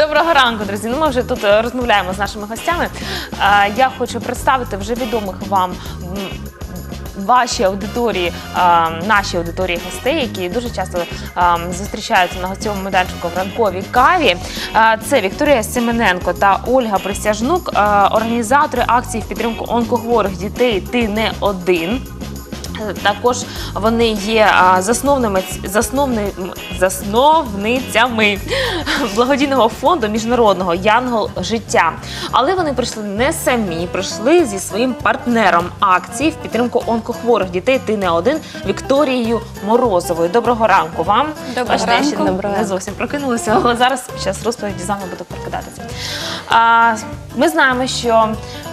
Доброго ранку, друзі. Ну, ми вже тут е, розмовляємо з нашими гостями. Е, Я хочу представити вже відомих вам. м, Вашій аудиторії, е, нашій аудиторії гостей, які дуже часто зустрічаються на гостьовому майданчику в ранковій каві. Це Вікторія Семененко та Ольга Присяжнук, організатори акції в підтримку онкохворих дітей Ти не один. Також вони є засновними засновни, засновницями благодійного фонду міжнародного Янгол життя. Але вони прийшли не самі, прийшли зі своїм партнером акції в підтримку онкохворих дітей. Ти не один Вікторією Морозовою. Доброго ранку вам. Доброго Бачите, я ще не- не зовсім прокинулася, але зараз під час розповіді з вами буду прокидатися. А, ми знаємо, що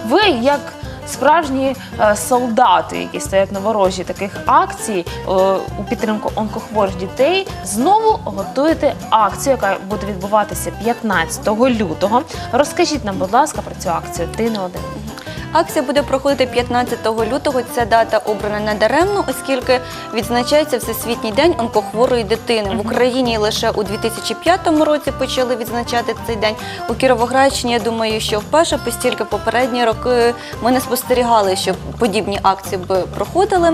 ви як справжні е, солдати, які стоять на ворожі таких акцій е, у підтримку онкохворих дітей, знову готуєте акцію, яка буде відбуватися 15 лютого. Розкажіть нам, будь ласка, про цю акцію. Ти не один. Акція буде проходити 15 лютого. Ця дата обрана недаремно, оскільки відзначається Всесвітній день онкохворої дитини. В Україні лише у 2005 році почали відзначати цей день. У Кіровоградщині, я думаю, що вперше, постільки попередні роки ми не спостерігали, що подібні акції б проходили.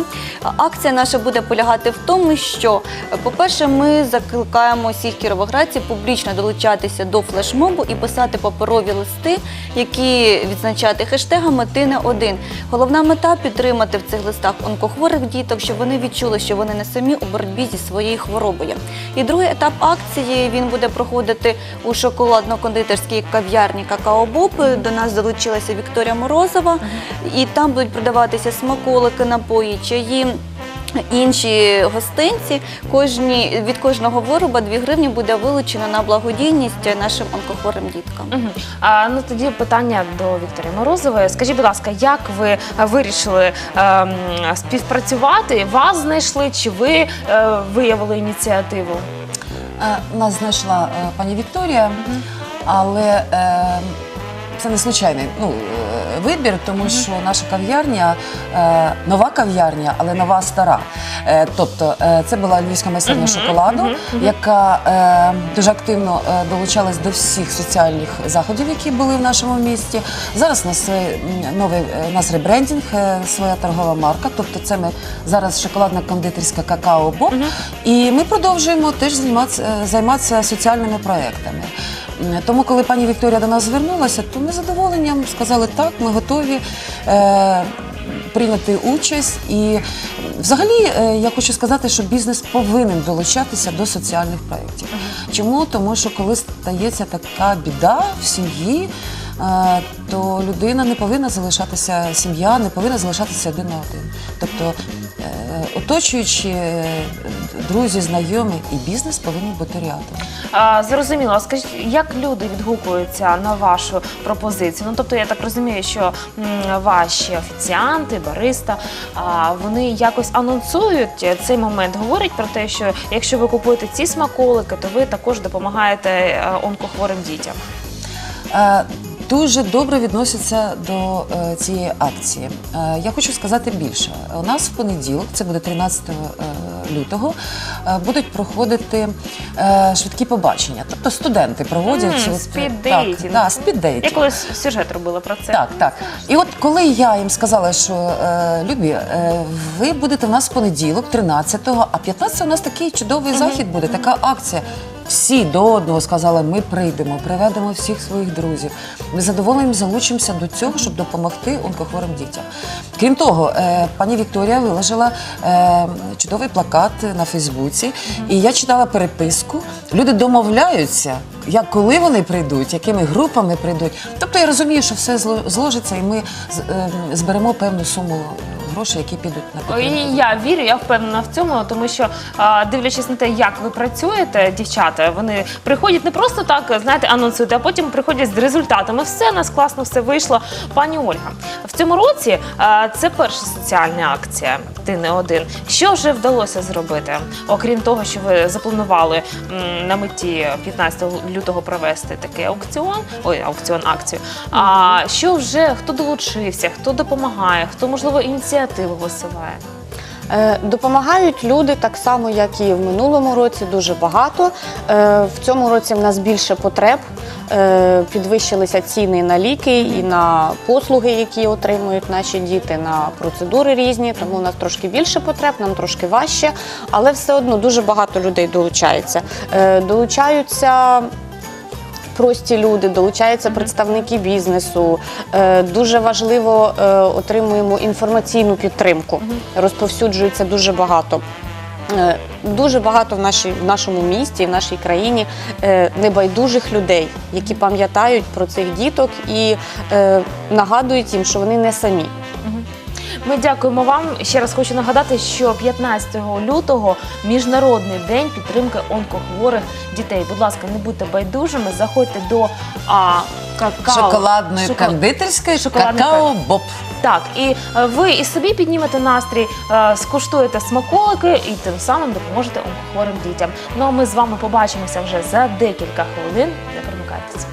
Акція наша буде полягати в тому, що, по-перше, ми закликаємо всіх кіровоградців публічно долучатися до флешмобу і писати паперові листи, які відзначати хештегами Ти не один. Головна мета підтримати в цих листах онкохворих діток, щоб вони відчули, що вони не самі у боротьбі зі своєю хворобою. І другий етап акції він буде проходити у шоколадно-кондитерській кав'ярні Какао Боб. До нас долучилася Вікторія Морозова, і там будуть продаватися смаколики, напої, чаї. Інші гостинці кожні від кожного вироба 2 гривні буде вилучено на благодійність нашим онкохворим діткам. Мгм. А, ну тоді питання до Вікторії Морозової. Скажіть, будь ласка, як ви е, вирішили ем, співпрацювати? Вас знайшли чи ви е, виявили ініціативу? Е, Нас знайшла е, пані Вікторія, але е, це не случайний ну, е, вибір, тому що наша кав'ярня е, нова кав'ярня, але нова стара. Е, Тобто е, це була львівська майстерня шоколаду, яка е, дуже активно е, долучалась до всіх соціальних заходів, які були в нашому місті. Зараз у нас е, новий е, у нас ребрендінг, е, своя торгова марка. Тобто, це ми зараз шоколадна кондитерська какао Боб. І ми продовжуємо теж займатися, займатися соціальними проектами. Тому, коли пані Вікторія до нас звернулася, то ми з задоволенням сказали так, ми готові. Е, Прийняти участь і взагалі е, я хочу сказати, що бізнес повинен долучатися до соціальних проєктів. Чому? Тому що коли стається така біда в сім'ї, то людина не повинна залишатися, сім'я не повинна залишатися один на один. Тобто, е, оточуючи е, друзі, знайомі і бізнес повинні бути рядом. А, зрозуміло. А Скажіть, як люди відгукуються на вашу пропозицію? Ну тобто, я так розумію, що ваші офіціанти, бариста, а, вони якось анонсують цей момент, говорять про те, що якщо ви купуєте ці смаколики, то ви також допомагаєте е, онкохворим дітям. Е, Дуже добре відносяться до е, цієї акції. Е, я хочу сказати більше. У нас в понеділок, це буде 13 е, лютого, е, будуть проходити е, швидкі побачення. Тобто студенти проводять М, от, спіддейтінг. Так, да, спіддейтінг. Я колись сюжет робила про це. Так, так. І от коли я їм сказала, що е, любі, е, ви будете в нас в понеділок, 13-го, а 15-го у нас такий чудовий захід буде, така акція. Всі до одного сказали, ми прийдемо, приведемо всіх своїх друзів. Ми з задоволенням залучимося до цього, щоб допомогти онкохворим дітям. Крім того, е, пані Вікторія виложила е, чудовий плакат на Фейсбуці, і я читала переписку. Люди домовляються, як коли вони прийдуть, якими групами прийдуть. Тобто я розумію, що все зло- зложиться, і ми е, зберемо певну суму грошей, які підуть на І підтримку. я вірю, я впевнена в цьому, тому що а, дивлячись на те, як ви працюєте, дівчата, вони приходять не просто так, знаєте, анонсують, а потім приходять з результатами. Все у нас класно, все вийшло. Пані Ольга, в цьому році а, це перша соціальна акція. Ти не один. Що вже вдалося зробити? Окрім того, що ви запланували м, на меті 15 лютого провести такий аукціон, ой, аукціон акцію. А що вже хто долучився, хто допомагає, хто можливо ініціативу висуває? Е, Допомагають люди так само, як і в минулому році, дуже багато. Е, В цьому році в нас більше потреб. Е, Підвищилися ціни на ліки і на послуги, які отримують наші діти, на процедури різні. Тому у нас трошки більше потреб, нам трошки важче, але все одно дуже багато людей долучається. Долучаються прості люди, долучаються представники бізнесу. Е, Дуже важливо е, отримуємо інформаційну підтримку. Розповсюджується дуже багато. Е, Дуже багато в, нашій, в нашому місті, в нашій країні е, небайдужих людей, які пам'ятають про цих діток і е, нагадують їм, що вони не самі. Ми дякуємо вам. Ще раз хочу нагадати, що 15 лютого міжнародний день підтримки онкохворих дітей. Будь ласка, не будьте байдужими, заходьте до а, какао Шоколадної шоколад- кондитерської Шоколадної какао Боб. Так, і е, ви і собі піднімете настрій, е, скуштуєте смаколики і тим самим допоможете онкохворим дітям. Ну а ми з вами побачимося вже за декілька хвилин. Не перемикайтеся.